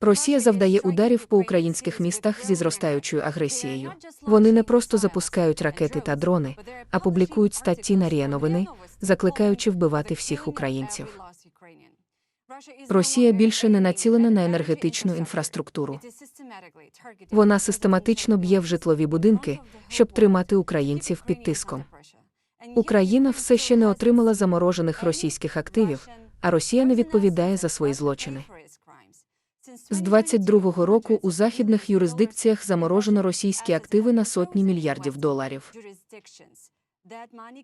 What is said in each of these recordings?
Росія завдає ударів по українських містах зі зростаючою агресією. Вони не просто запускають ракети та дрони, а публікують статті на РІА Новини, закликаючи вбивати всіх українців. Росія більше не націлена на енергетичну інфраструктуру. Вона систематично б'є в житлові будинки, щоб тримати українців під тиском. Україна все ще не отримала заморожених російських активів, а Росія не відповідає за свої злочини. З 22-го року у західних юрисдикціях заморожено російські активи на сотні мільярдів доларів.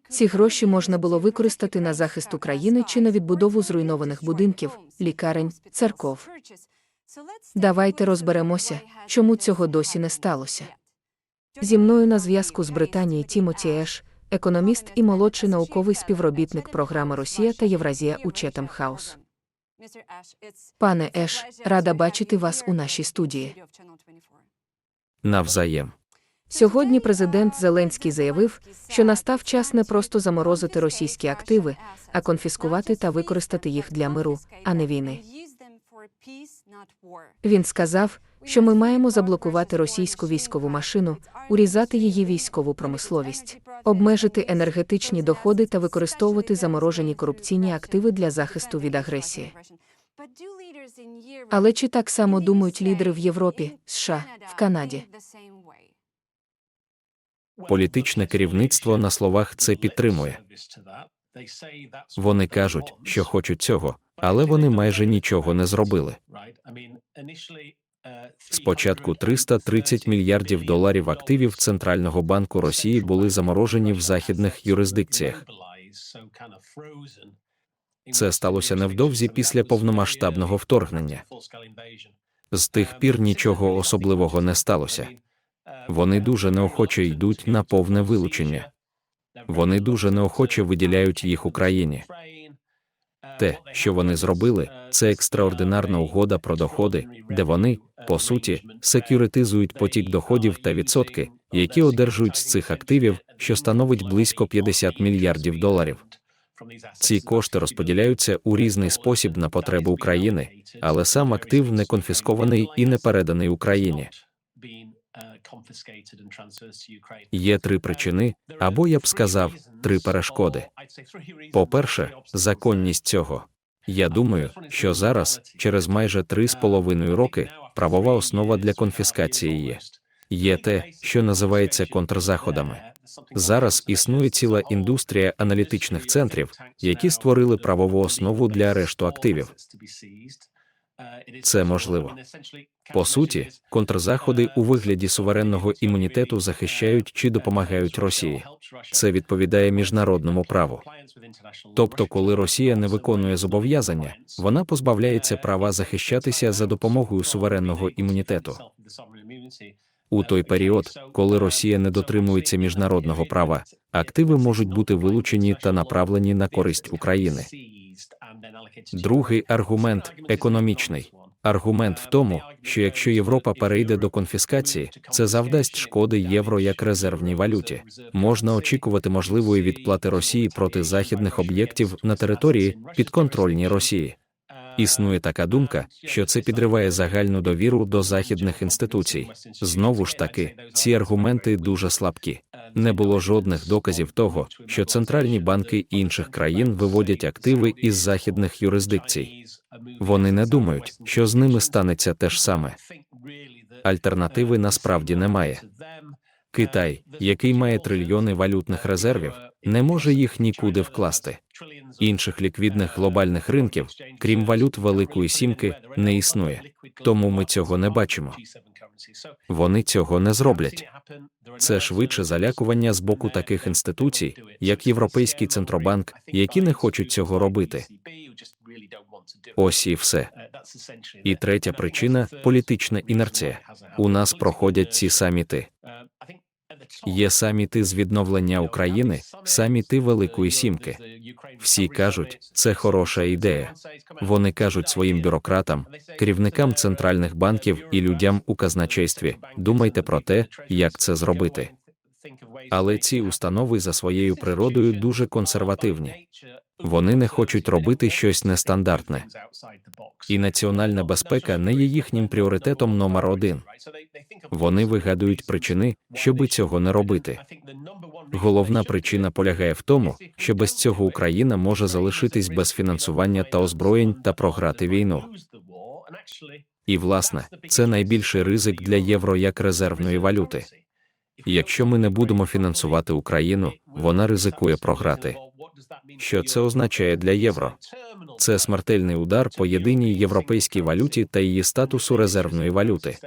Ці гроші можна було використати на захист України чи на відбудову зруйнованих будинків, лікарень, церков. Давайте розберемося, чому цього досі не сталося. Зі мною на зв'язку з Британії Тімоті Еш, економіст і молодший науковий співробітник програми Росія та Євразія у Четем Хаус. Пане Еш, рада бачити вас у нашій студії. Навзаєм. Сьогодні президент Зеленський заявив, що настав час не просто заморозити російські активи, а конфіскувати та використати їх для миру, а не війни. Він сказав, що ми маємо заблокувати російську військову машину, урізати її військову промисловість, обмежити енергетичні доходи та використовувати заморожені корупційні активи для захисту від агресії. Але чи так само думають лідери в Європі, США, в Канаді? Політичне керівництво на словах це підтримує. Вони кажуть, що хочуть цього, але вони майже нічого не зробили. Спочатку 330 мільярдів доларів активів Центрального банку Росії були заморожені в західних юрисдикціях. Це сталося невдовзі після повномасштабного вторгнення. З тих пір нічого особливого не сталося. Вони дуже неохоче йдуть на повне вилучення. Вони дуже неохоче виділяють їх Україні. Те, що вони зробили, це екстраординарна угода про доходи, де вони, по суті, секюритизують потік доходів та відсотки, які одержують з цих активів, що становить близько 50 мільярдів доларів. Ці кошти розподіляються у різний спосіб на потреби України, але сам актив не конфіскований і не переданий Україні. Є три причини, або я б сказав, три перешкоди. По-перше, законність цього. Я думаю, що зараз, через майже три з половиною роки, правова основа для конфіскації є. Є те, що називається контрзаходами. Зараз існує ціла індустрія аналітичних центрів, які створили правову основу для арешту активів. Це можливо. По суті, контрзаходи у вигляді суверенного імунітету захищають чи допомагають Росії. Це відповідає міжнародному праву. Тобто, коли Росія не виконує зобов'язання, вона позбавляється права захищатися за допомогою суверенного імунітету. У той період, коли Росія не дотримується міжнародного права, активи можуть бути вилучені та направлені на користь України. Другий аргумент економічний. Аргумент в тому, що якщо Європа перейде до конфіскації, це завдасть шкоди євро як резервній валюті. Можна очікувати можливої відплати Росії проти західних об'єктів на території підконтрольній Росії. Існує така думка, що це підриває загальну довіру до західних інституцій. Знову ж таки, ці аргументи дуже слабкі. Не було жодних доказів того, що центральні банки інших країн виводять активи із західних юрисдикцій. Вони не думають, що з ними станеться те ж саме. Альтернативи насправді немає. Китай, який має трильйони валютних резервів, не може їх нікуди вкласти. Інших ліквідних глобальних ринків, крім валют Великої Сімки, не існує. Тому ми цього не бачимо. Вони цього не зроблять. Це швидше залякування з боку таких інституцій, як Європейський центробанк, які не хочуть цього робити. Ось і все. І третя причина політична інерція. У нас проходять ці саміти. Є саміти з відновлення України, саміти Великої Сімки. Всі кажуть, це хороша ідея. Вони кажуть своїм бюрократам, керівникам центральних банків і людям у казначействі. Думайте про те, як це зробити. Але ці установи за своєю природою дуже консервативні. Вони не хочуть робити щось нестандартне. І національна безпека не є їхнім пріоритетом номер один. Вони вигадують причини, щоби цього не робити. Головна причина полягає в тому, що без цього Україна може залишитись без фінансування та озброєнь та програти війну. І, власне, це найбільший ризик для євро як резервної валюти. Якщо ми не будемо фінансувати Україну, вона ризикує програти. Що це означає для євро? Це смертельний удар по єдиній європейській валюті та її статусу резервної валюти.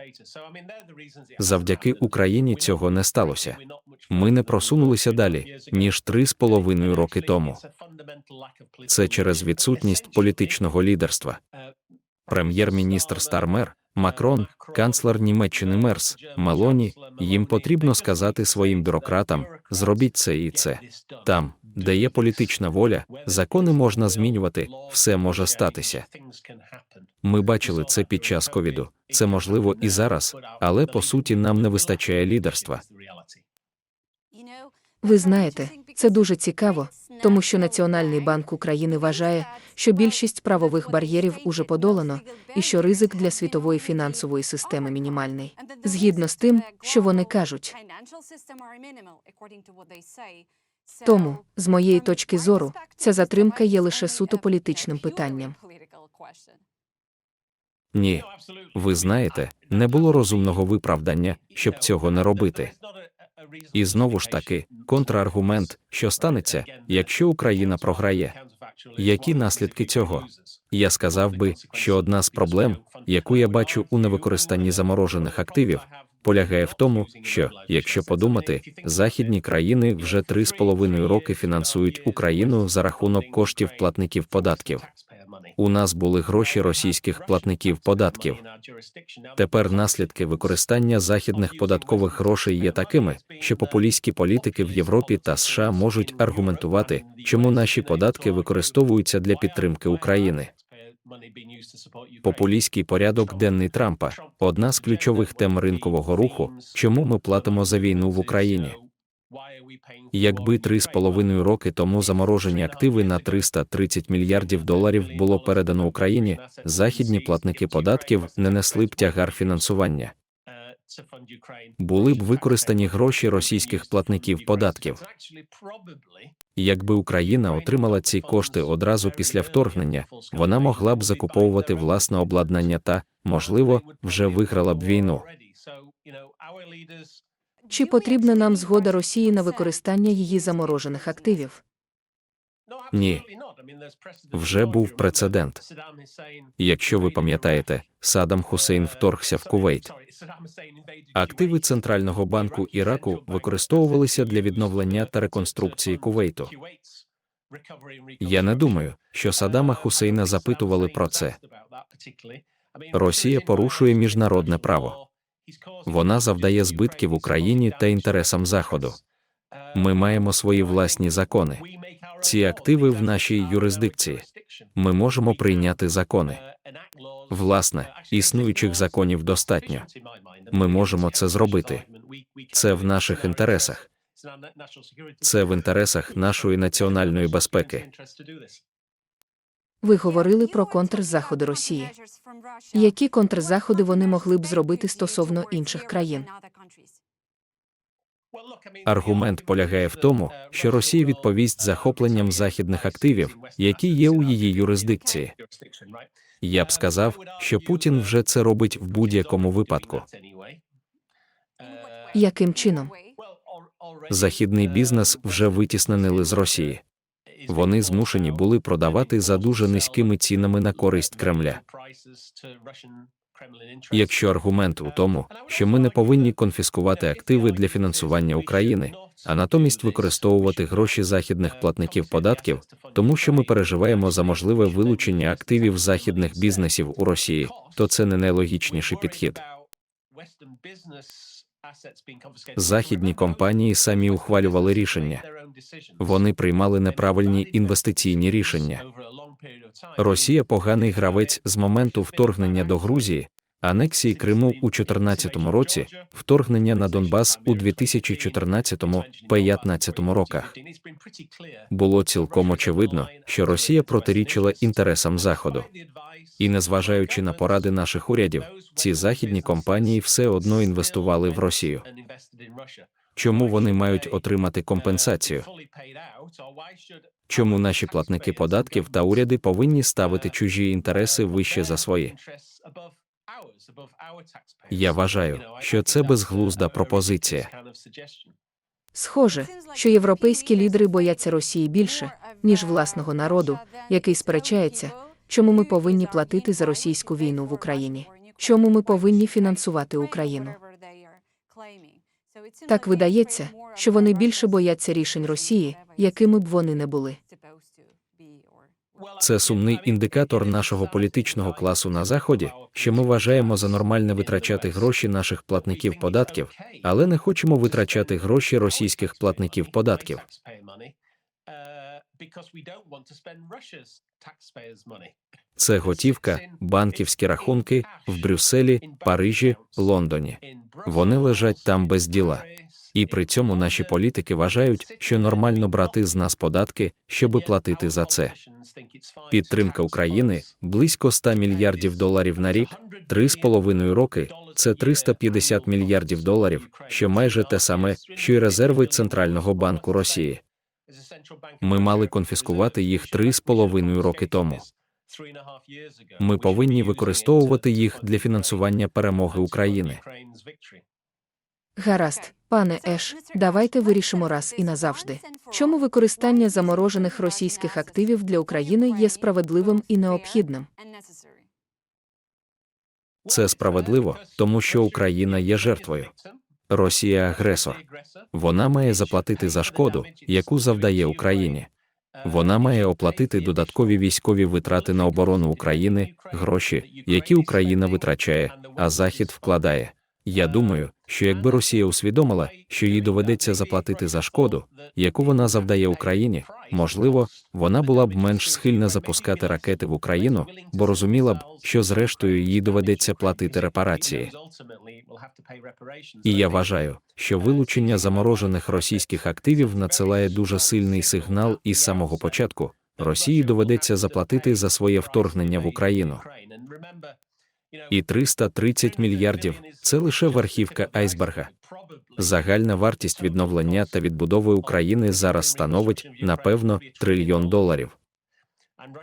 Завдяки Україні цього не сталося. Ми не просунулися далі ніж три з половиною роки тому. Це через відсутність політичного лідерства. Прем'єр-міністр Стармер, Макрон, канцлер Німеччини Мерс, Мелоні. Їм потрібно сказати своїм бюрократам: зробіть це і це. Там, де є політична воля, закони можна змінювати, все може статися. Ми бачили це під час ковіду. Це можливо і зараз, але по суті нам не вистачає лідерства. Ви знаєте, це дуже цікаво, тому що Національний банк України вважає, що більшість правових бар'єрів уже подолано, і що ризик для світової фінансової системи мінімальний. Згідно з тим, що вони кажуть. Тому, з моєї точки зору, ця затримка є лише суто політичним питанням. Ні, ви знаєте, не було розумного виправдання, щоб цього не робити. І знову ж таки, контраргумент, що станеться, якщо Україна програє. Які наслідки цього? Я сказав би, що одна з проблем, яку я бачу у невикористанні заморожених активів, полягає в тому, що, якщо подумати, західні країни вже три з половиною роки фінансують Україну за рахунок коштів платників податків. У нас були гроші російських платників податків. Тепер наслідки використання західних податкових грошей є такими, що популістські політики в Європі та США можуть аргументувати, чому наші податки використовуються для підтримки України. Популістський порядок денний Трампа одна з ключових тем ринкового руху, чому ми платимо за війну в Україні. Якби три з половиною роки тому заморожені активи на 330 мільярдів доларів було передано Україні, західні платники податків не несли б тягар фінансування. Були б використані гроші російських платників податків. Якби Україна отримала ці кошти одразу після вторгнення, вона могла б закуповувати власне обладнання та, можливо, вже виграла б війну. Чи потрібна нам згода Росії на використання її заморожених активів? Ні. Вже був прецедент. Якщо ви пам'ятаєте, Саддам Хусейн вторгся в Кувейт. Активи Центрального банку Іраку використовувалися для відновлення та реконструкції Кувейту. Я не думаю, що Саддама Хусейна запитували про це. Росія порушує міжнародне право. Вона завдає збитків Україні та інтересам Заходу. Ми маємо свої власні закони. Ці активи в нашій юрисдикції. Ми можемо прийняти закони. Власне, існуючих законів достатньо. Ми можемо це зробити. Це в наших інтересах. Це в інтересах нашої національної безпеки. Ви говорили про контрзаходи Росії. Які контрзаходи вони могли б зробити стосовно інших країн? Аргумент полягає в тому, що Росія відповість захопленням західних активів, які є у її юрисдикції. Я б сказав, що Путін вже це робить в будь-якому випадку. Яким чином? Західний бізнес вже витісненили з Росії. Вони змушені були продавати за дуже низькими цінами на користь Кремля. Якщо аргумент у тому, що ми не повинні конфіскувати активи для фінансування України, а натомість використовувати гроші західних платників податків, тому що ми переживаємо за можливе вилучення активів західних бізнесів у Росії, то це не найлогічніший підхід. Західні компанії самі ухвалювали рішення. Вони приймали неправильні інвестиційні рішення. Росія поганий гравець з моменту вторгнення до Грузії, анексії Криму у 2014 році, вторгнення на Донбас у 2014-2015 роках. Було цілком очевидно, що Росія протирічила інтересам Заходу. І незважаючи на поради наших урядів, ці західні компанії все одно інвестували в Росію. Чому вони мають отримати компенсацію? Чому наші платники податків та уряди повинні ставити чужі інтереси вище за свої? Я вважаю, що це безглузда пропозиція. Схоже, що європейські лідери бояться Росії більше, ніж власного народу, який сперечається, чому ми повинні платити за російську війну в Україні, чому ми повинні фінансувати Україну. Так видається, що вони більше бояться рішень Росії, якими б вони не були. Це сумний індикатор нашого політичного класу на заході, що ми вважаємо за нормальне витрачати гроші наших платників податків, але не хочемо витрачати гроші російських платників податків. Це готівка, банківські рахунки в Брюсселі, Парижі, Лондоні. Вони лежать там без діла. І при цьому наші політики вважають, що нормально брати з нас податки, щоби платити за це. Підтримка України близько 100 мільярдів доларів на рік, три з половиною роки це 350 мільярдів доларів, що майже те саме, що й резерви Центрального банку Росії. Ми мали конфіскувати їх три з половиною роки тому. Ми повинні використовувати їх для фінансування перемоги України. Гаразд, пане Еш, давайте вирішимо раз і назавжди. Чому використання заморожених російських активів для України є справедливим і необхідним? Це справедливо, тому що Україна є жертвою. Росія агресор. Вона має заплатити за шкоду, яку завдає Україні. Вона має оплатити додаткові військові витрати на оборону України, гроші, які Україна витрачає, а Захід вкладає. Я думаю, що якби Росія усвідомила, що їй доведеться заплатити за шкоду, яку вона завдає Україні, можливо, вона була б менш схильна запускати ракети в Україну, бо розуміла б, що зрештою їй доведеться платити репарації. І я вважаю, що вилучення заморожених російських активів надсилає дуже сильний сигнал із самого початку. Росії доведеться заплатити за своє вторгнення в Україну. І 330 мільярдів це лише верхівка айсберга. Загальна вартість відновлення та відбудови України зараз становить, напевно, трильйон доларів.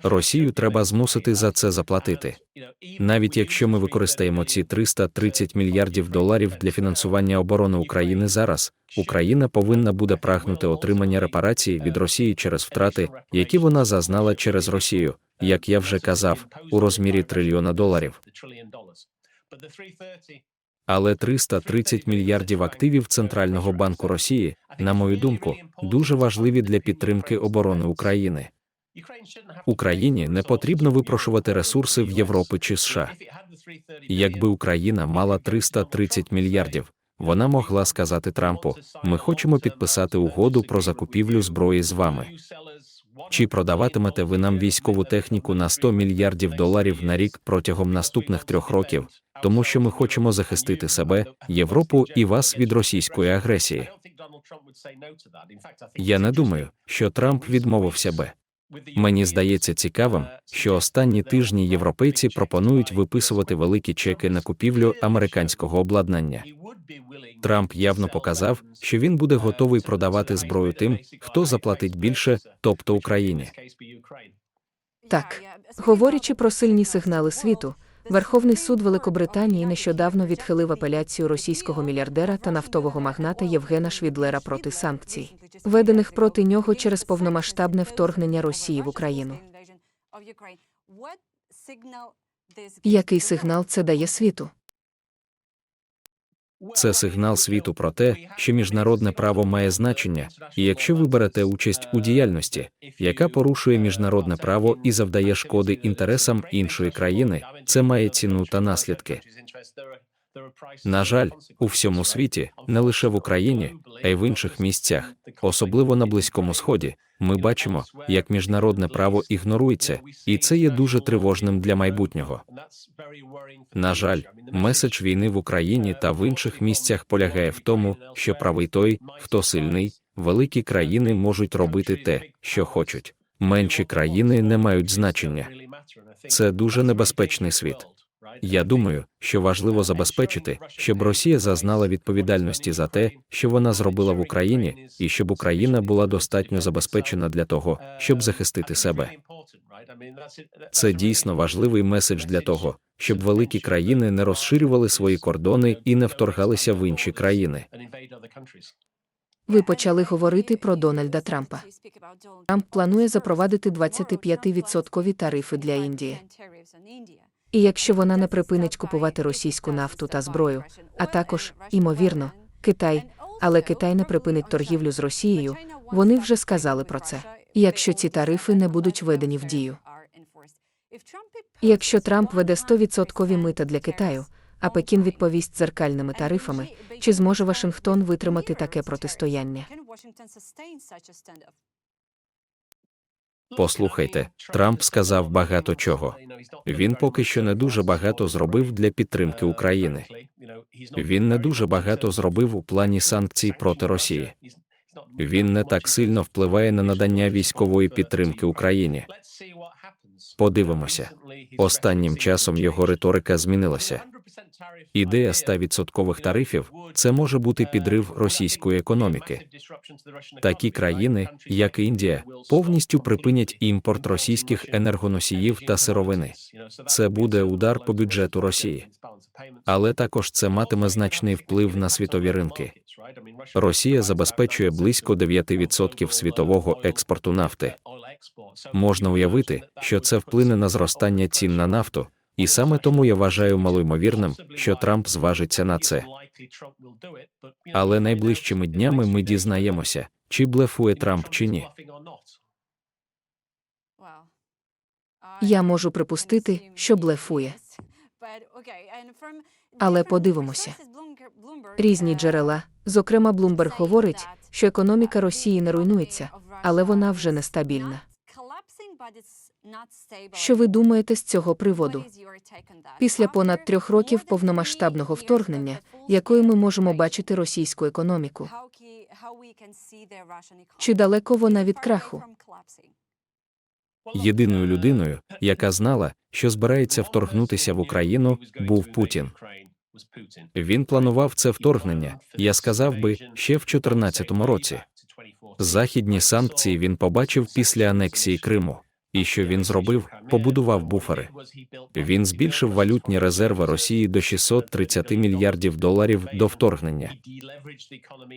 Росію треба змусити за це заплатити. Навіть якщо ми використаємо ці 330 мільярдів доларів для фінансування оборони України зараз, Україна повинна буде прагнути отримання репарацій від Росії через втрати, які вона зазнала через Росію, як я вже казав, у розмірі трильйона доларів. Але 330 мільярдів активів Центрального банку Росії, на мою думку, дуже важливі для підтримки оборони України. Україні не потрібно випрошувати ресурси в Європи чи США. Якби Україна мала 330 мільярдів, вона могла сказати Трампу: ми хочемо підписати угоду про закупівлю зброї з вами. Чи продаватимете ви нам військову техніку на 100 мільярдів доларів на рік протягом наступних трьох років, тому що ми хочемо захистити себе, Європу і вас від російської агресії? Я не думаю, що Трамп відмовився би. Мені здається цікавим, що останні тижні європейці пропонують виписувати великі чеки на купівлю американського обладнання. Трамп явно показав, що він буде готовий продавати зброю тим, хто заплатить більше, тобто Україні. Так, говорячи про сильні сигнали світу, Верховний суд Великобританії нещодавно відхилив апеляцію російського мільярдера та нафтового магната Євгена Швідлера проти санкцій, введених проти нього через повномасштабне вторгнення Росії в Україну. Який сигнал це дає світу? Це сигнал світу про те, що міжнародне право має значення, і якщо ви берете участь у діяльності, яка порушує міжнародне право і завдає шкоди інтересам іншої країни, це має ціну та наслідки. На жаль, у всьому світі, не лише в Україні, а й в інших місцях, особливо на Близькому Сході, ми бачимо, як міжнародне право ігнорується, і це є дуже тривожним для майбутнього. На жаль, меседж війни в Україні та в інших місцях полягає в тому, що правий той, хто сильний, великі країни можуть робити те, що хочуть. Менші країни не мають значення. Це дуже небезпечний світ. Я думаю, що важливо забезпечити, щоб Росія зазнала відповідальності за те, що вона зробила в Україні, і щоб Україна була достатньо забезпечена для того, щоб захистити себе. Це дійсно важливий меседж для того, щоб великі країни не розширювали свої кордони і не вторгалися в інші країни. Ви почали говорити про Дональда Трампа. Трамп планує запровадити 25% тарифи для Індії. І якщо вона не припинить купувати російську нафту та зброю, а також, імовірно, Китай, але Китай не припинить торгівлю з Росією, вони вже сказали про це. Якщо ці тарифи не будуть введені в дію. Якщо Трамп веде 100% мита для Китаю, а Пекін відповість дзеркальними тарифами, чи зможе Вашингтон витримати таке протистояння? Послухайте, Трамп сказав багато чого. Він поки що не дуже багато зробив для підтримки України. Він не дуже багато зробив у плані санкцій проти Росії. Він не так сильно впливає на надання військової підтримки Україні. Подивимося. Останнім часом його риторика змінилася. Ідея 100% тарифів це може бути підрив російської економіки. Такі країни, як Індія, повністю припинять імпорт російських енергоносіїв та сировини. Це буде удар по бюджету Росії, але також це матиме значний вплив на світові ринки. Росія забезпечує близько 9% світового експорту нафти. Можна уявити, що це вплине на зростання цін на нафту, і саме тому я вважаю малоймовірним, що Трамп зважиться на це. Але найближчими днями ми дізнаємося, чи блефує Трамп чи ні. Я можу припустити, що блефує. Але подивимося. Різні джерела, зокрема, Блумберг говорить, що економіка Росії не руйнується, але вона вже нестабільна. Що ви думаєте з цього приводу? Після понад трьох років повномасштабного вторгнення, якою ми можемо бачити російську економіку? Чи далеко вона від краху? Єдиною людиною, яка знала, що збирається вторгнутися в Україну, був Путін. Він планував це вторгнення, я сказав би, ще в 2014 році. Західні санкції він побачив після анексії Криму. І що він зробив? Побудував буфери. Він збільшив валютні резерви Росії до 630 мільярдів доларів до вторгнення.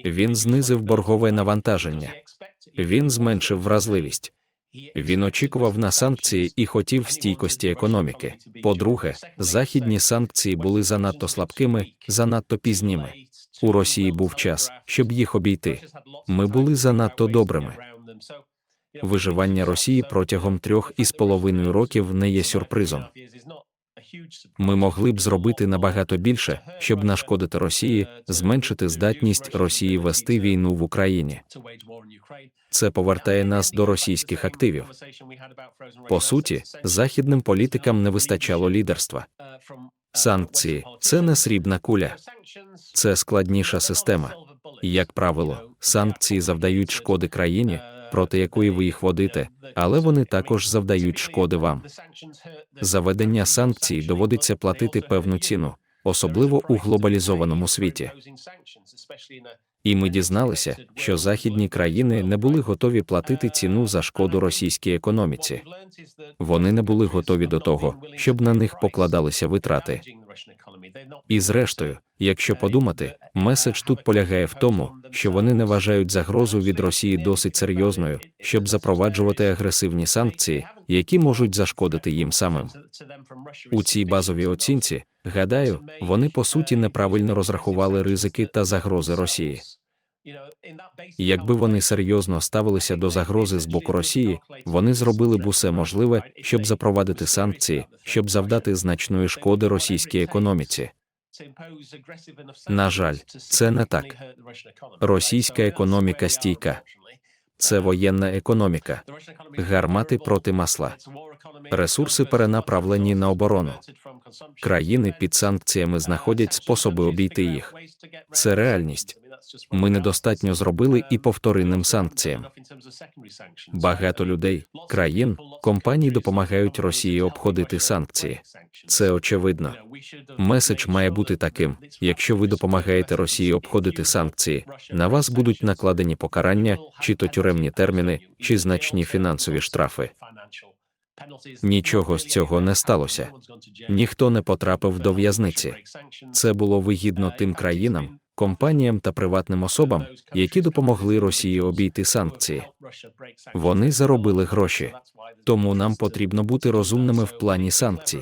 Він знизив боргове навантаження. Він зменшив вразливість. Він очікував на санкції і хотів стійкості економіки. По-друге, західні санкції були занадто слабкими, занадто пізніми. У Росії був час, щоб їх обійти. Ми були занадто добрими. Виживання Росії протягом трьох із половиною років не є сюрпризом. Ми могли б зробити набагато більше, щоб нашкодити Росії, зменшити здатність Росії вести війну в Україні. Це повертає нас до російських активів. По суті, західним політикам не вистачало лідерства. Санкції це не срібна куля, це складніша система. Як правило, санкції завдають шкоди країні, проти якої ви їх водите, але вони також завдають шкоди вам. Заведення санкцій доводиться платити певну ціну, особливо у глобалізованому світі. І ми дізналися, що західні країни не були готові платити ціну за шкоду російській економіці. Вони не були готові до того, щоб на них покладалися витрати. І зрештою, якщо подумати, меседж тут полягає в тому, що вони не вважають загрозу від Росії досить серйозною, щоб запроваджувати агресивні санкції, які можуть зашкодити їм самим. У цій базовій оцінці, гадаю, вони по суті неправильно розрахували ризики та загрози Росії. Якби вони серйозно ставилися до загрози з боку Росії, вони зробили б усе можливе, щоб запровадити санкції, щоб завдати значної шкоди російській економіці. На жаль, це не так. Російська економіка стійка. Це воєнна економіка, гармати проти масла. Ресурси перенаправлені на оборону. Країни під санкціями знаходять способи обійти їх. Це реальність. Ми недостатньо зробили і по вторинним санкціям. Багато людей, країн, компаній допомагають Росії обходити санкції. Це очевидно. Меседж має бути таким: якщо ви допомагаєте Росії обходити санкції, на вас будуть накладені покарання, чи то тюремні терміни, чи значні фінансові штрафи. Нічого з цього не сталося. Ніхто не потрапив до в'язниці. Це було вигідно тим країнам, компаніям та приватним особам, які допомогли Росії обійти санкції. Вони заробили гроші. Тому нам потрібно бути розумними в плані санкцій.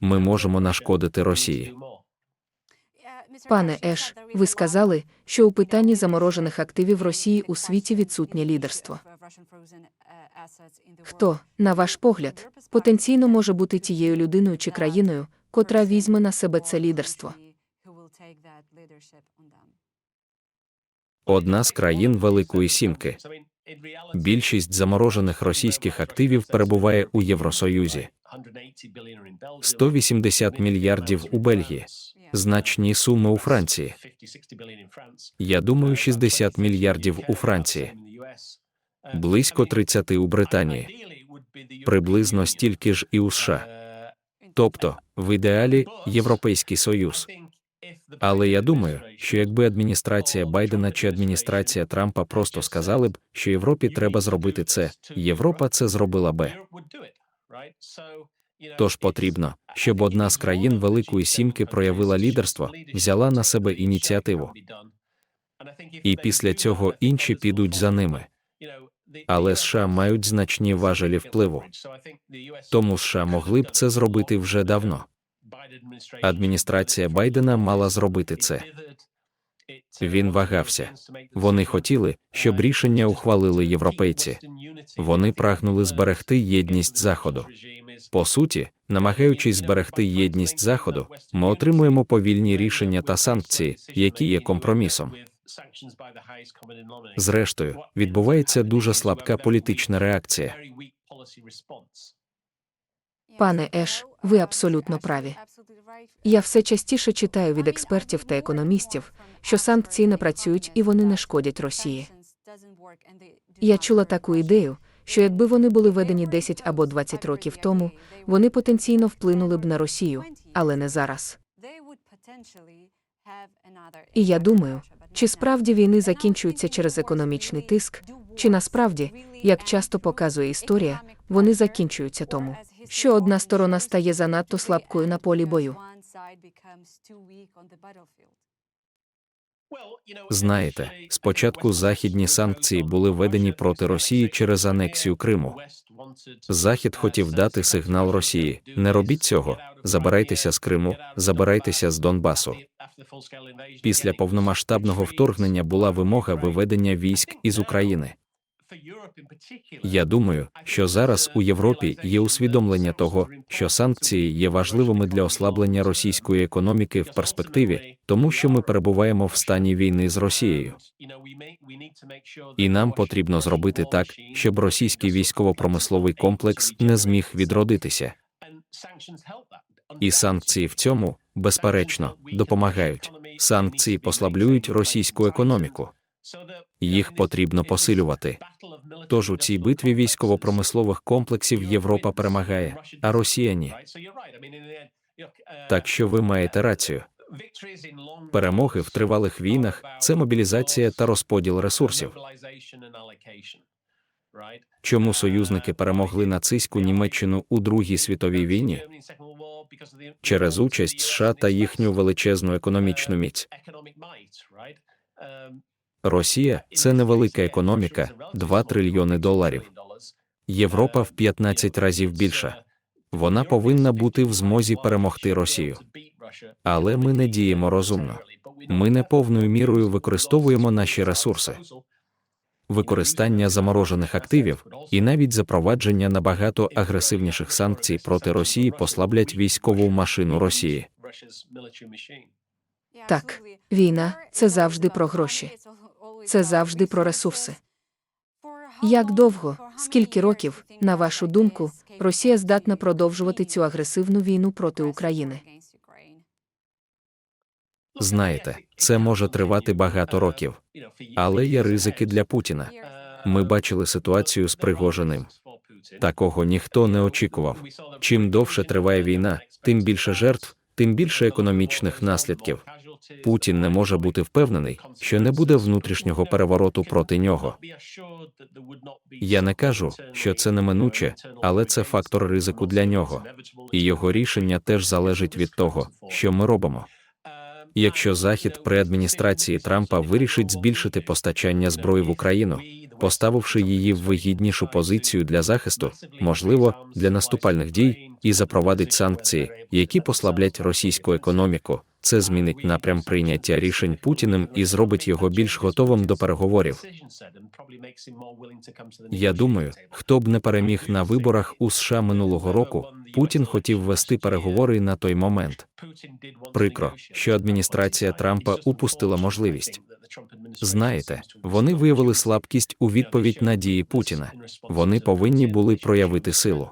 Ми можемо нашкодити Росії. Пане Еш, ви сказали, що у питанні заморожених активів Росії у світі відсутнє лідерство. Хто, на ваш погляд, потенційно може бути тією людиною чи країною, котра візьме на себе це лідерство? Одна з країн Великої Сімки. Більшість заморожених російських активів перебуває у Євросоюзі. 180 мільярдів у Бельгії, значні суми у Франції. Я думаю, 60 мільярдів у Франції, близько 30 у Британії, приблизно стільки ж і у США. Тобто, в ідеалі Європейський Союз. Але я думаю, що якби адміністрація Байдена чи адміністрація Трампа просто сказали б, що Європі треба зробити це, Європа це зробила би. Тож потрібно, щоб одна з країн Великої Сімки проявила лідерство, взяла на себе ініціативу. І після цього інші підуть за ними. Але США мають значні важелі впливу. Тому США могли б це зробити вже давно. Адміністрація Байдена мала зробити це. Він вагався. Вони хотіли, щоб рішення ухвалили європейці. Вони прагнули зберегти єдність Заходу. По суті, намагаючись зберегти єдність Заходу, ми отримуємо повільні рішення та санкції, які є компромісом. Зрештою, відбувається дуже слабка політична реакція. Пане Еш, ви абсолютно праві. Я все частіше читаю від експертів та економістів, що санкції не працюють і вони не шкодять Росії. Я чула таку ідею, що якби вони були введені 10 або 20 років тому, вони потенційно вплинули б на Росію, але не зараз. І я думаю, чи справді війни закінчуються через економічний тиск, чи насправді, як часто показує історія, вони закінчуються тому, що одна сторона стає занадто слабкою на полі бою. Знаєте, спочатку західні санкції були введені проти Росії через анексію Криму. Захід хотів дати сигнал Росії: не робіть цього, забирайтеся з Криму, забирайтеся з Донбасу. Після повномасштабного вторгнення була вимога виведення військ із України. Я думаю, що зараз у Європі є усвідомлення того, що санкції є важливими для ослаблення російської економіки в перспективі, тому що ми перебуваємо в стані війни з Росією. І нам потрібно зробити так, щоб російський військово-промисловий комплекс не зміг відродитися. І санкції в цьому, безперечно, допомагають. Санкції послаблюють російську економіку. Їх потрібно посилювати. Тож у цій битві військово-промислових комплексів Європа перемагає, а Росія ні. Так що ви маєте рацію. Перемоги в тривалих війнах це мобілізація та розподіл ресурсів. Чому союзники перемогли нацистську Німеччину у Другій світовій війні? Через участь США та їхню величезну економічну міць. Росія це невелика економіка, 2 трильйони доларів. Європа в 15 разів більша. Вона повинна бути в змозі перемогти Росію. Але ми не діємо розумно. Ми не повною мірою використовуємо наші ресурси. Використання заморожених активів і навіть запровадження набагато агресивніших санкцій проти Росії послаблять військову машину Росії. Так, війна це завжди про гроші, це завжди про ресурси. Як довго, скільки років, на вашу думку, Росія здатна продовжувати цю агресивну війну проти України? Знаєте, це може тривати багато років, але є ризики для Путіна. Ми бачили ситуацію з Пригожиним. Такого ніхто не очікував. Чим довше триває війна, тим більше жертв, тим більше економічних наслідків. Путін не може бути впевнений, що не буде внутрішнього перевороту проти нього. Я не кажу, що це неминуче, але це фактор ризику для нього. І його рішення теж залежить від того, що ми робимо. Якщо Захід при адміністрації Трампа вирішить збільшити постачання зброї в Україну, поставивши її в вигіднішу позицію для захисту, можливо, для наступальних дій, і запровадить санкції, які послаблять російську економіку, це змінить напрям прийняття рішень Путіним і зробить його більш готовим до переговорів. Я думаю, хто б не переміг на виборах у США минулого року, Путін хотів вести переговори на той момент. Прикро, що адміністрація Трампа упустила можливість. Знаєте, вони виявили слабкість у відповідь на дії Путіна. Вони повинні були проявити силу.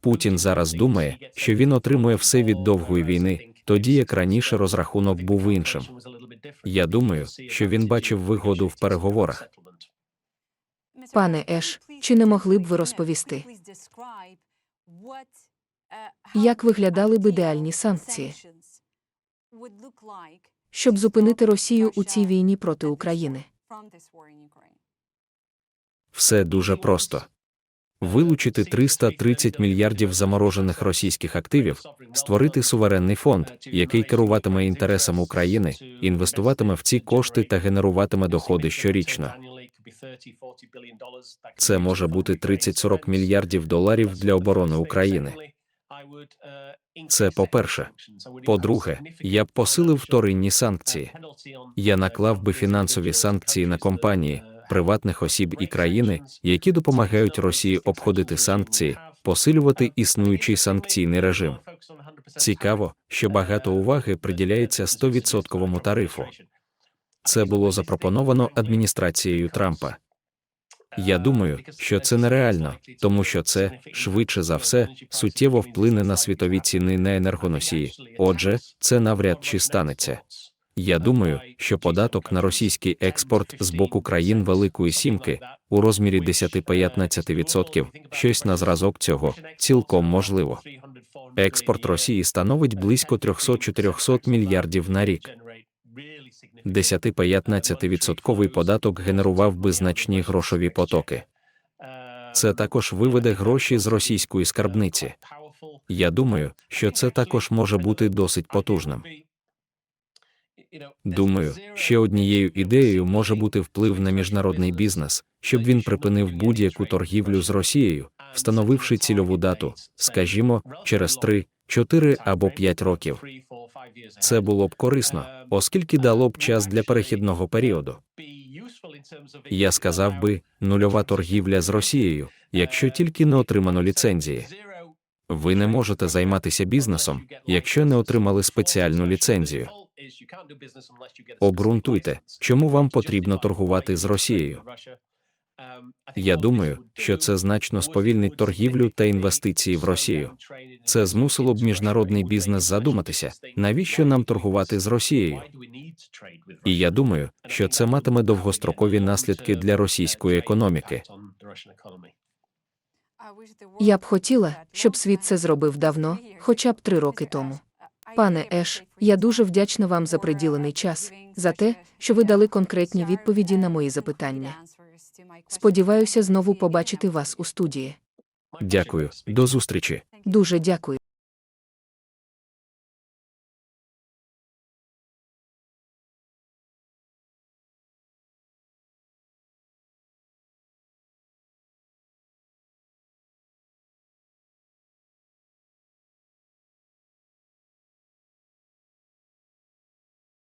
Путін зараз думає, що він отримує все від довгої війни, тоді як раніше розрахунок був іншим. Я думаю, що він бачив вигоду в переговорах. Пане Еш, чи не могли б ви розповісти, як виглядали б ідеальні санкції, щоб зупинити Росію у цій війні проти України? Все дуже просто. Вилучити 330 мільярдів заморожених російських активів, створити суверенний фонд, який керуватиме інтересами України, інвестуватиме в ці кошти та генеруватиме доходи щорічно. Це може бути 30-40 мільярдів доларів для оборони України. Це по-перше. По-друге, я б посилив вторинні санкції. Я наклав би фінансові санкції на компанії, приватних осіб і країни, які допомагають Росії обходити санкції, посилювати існуючий санкційний режим. Цікаво, що багато уваги приділяється 100% тарифу. Це було запропоновано адміністрацією Трампа. Я думаю, що це нереально, тому що це, швидше за все, суттєво вплине на світові ціни на енергоносії. Отже, це навряд чи станеться. Я думаю, що податок на російський експорт з боку країн Великої Сімки у розмірі 10-15%, щось на зразок цього, цілком можливо. Експорт Росії становить близько 300-400 мільярдів на рік. 10-15% податок генерував би значні грошові потоки. Це також виведе гроші з російської скарбниці. Я думаю, що це також може бути досить потужним. Думаю, ще однією ідеєю може бути вплив на міжнародний бізнес, щоб він припинив будь-яку торгівлю з Росією, встановивши цільову дату, скажімо, через 3, 4 або 5 років. Це було б корисно, оскільки дало б час для перехідного періоду. Я сказав би, нульова торгівля з Росією, якщо тільки не отримано ліцензії. Ви не можете займатися бізнесом, якщо не отримали спеціальну ліцензію. Обґрунтуйте, чому вам потрібно торгувати з Росією. Я думаю, що це значно сповільнить торгівлю та інвестиції в Росію. Це змусило б міжнародний бізнес задуматися, навіщо нам торгувати з Росією. І я думаю, що це матиме довгострокові наслідки для російської економіки. Я б хотіла, щоб світ це зробив давно, хоча б три роки тому. Пане Еш, я дуже вдячна вам за приділений час, за те, що ви дали конкретні відповіді на мої запитання. Сподіваюся знову побачити вас у студії. Дякую, до зустрічі. Дуже дякую.